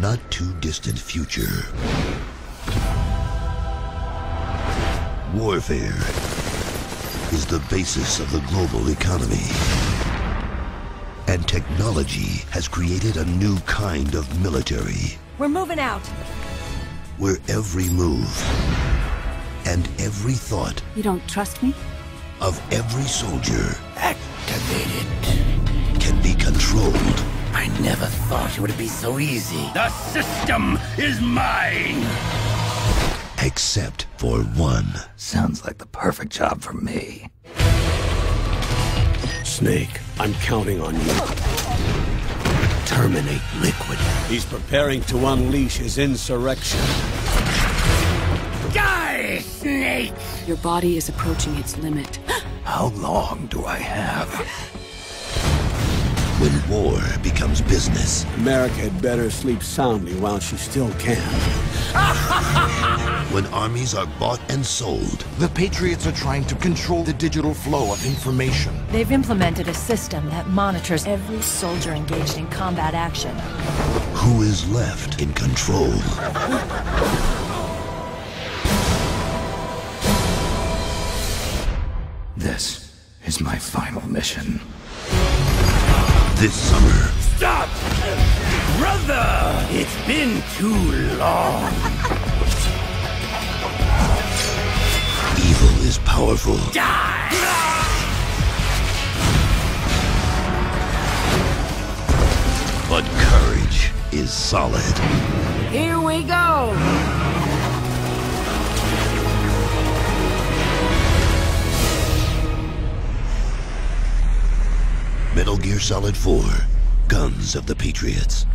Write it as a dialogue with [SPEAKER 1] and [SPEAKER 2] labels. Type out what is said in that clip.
[SPEAKER 1] not too distant future, warfare is the basis of the global economy. And technology has created a new kind of military
[SPEAKER 2] We're moving out.
[SPEAKER 1] where every move and every thought
[SPEAKER 2] You don't trust me?
[SPEAKER 1] of every soldier
[SPEAKER 3] Activated.
[SPEAKER 1] Can be controlled.
[SPEAKER 3] I never thought it would be so easy. The system is mine!
[SPEAKER 1] Except for one.
[SPEAKER 3] Sounds like the perfect job for me.
[SPEAKER 4] Snake, I'm counting on you.
[SPEAKER 3] Terminate Liquid.
[SPEAKER 4] He's preparing to unleash his insurrection.
[SPEAKER 3] Die, Snake!
[SPEAKER 2] Your body is approaching its limit.
[SPEAKER 3] How long do I have?
[SPEAKER 1] When war becomes business,
[SPEAKER 4] America had better sleep soundly while she still can.
[SPEAKER 1] when armies are bought and sold,
[SPEAKER 5] The Patriots are trying to control the digital flow of information.
[SPEAKER 6] They've implemented a system that monitors every soldier engaged in combat action.
[SPEAKER 1] who is left in control?
[SPEAKER 3] This is my final mission.
[SPEAKER 1] This summer,
[SPEAKER 3] Stop! Brother! It's been too long.
[SPEAKER 1] evil is powerful. Die! But courage is solid.
[SPEAKER 2] Here we go!
[SPEAKER 1] Solid 4 Guns of the Patriots.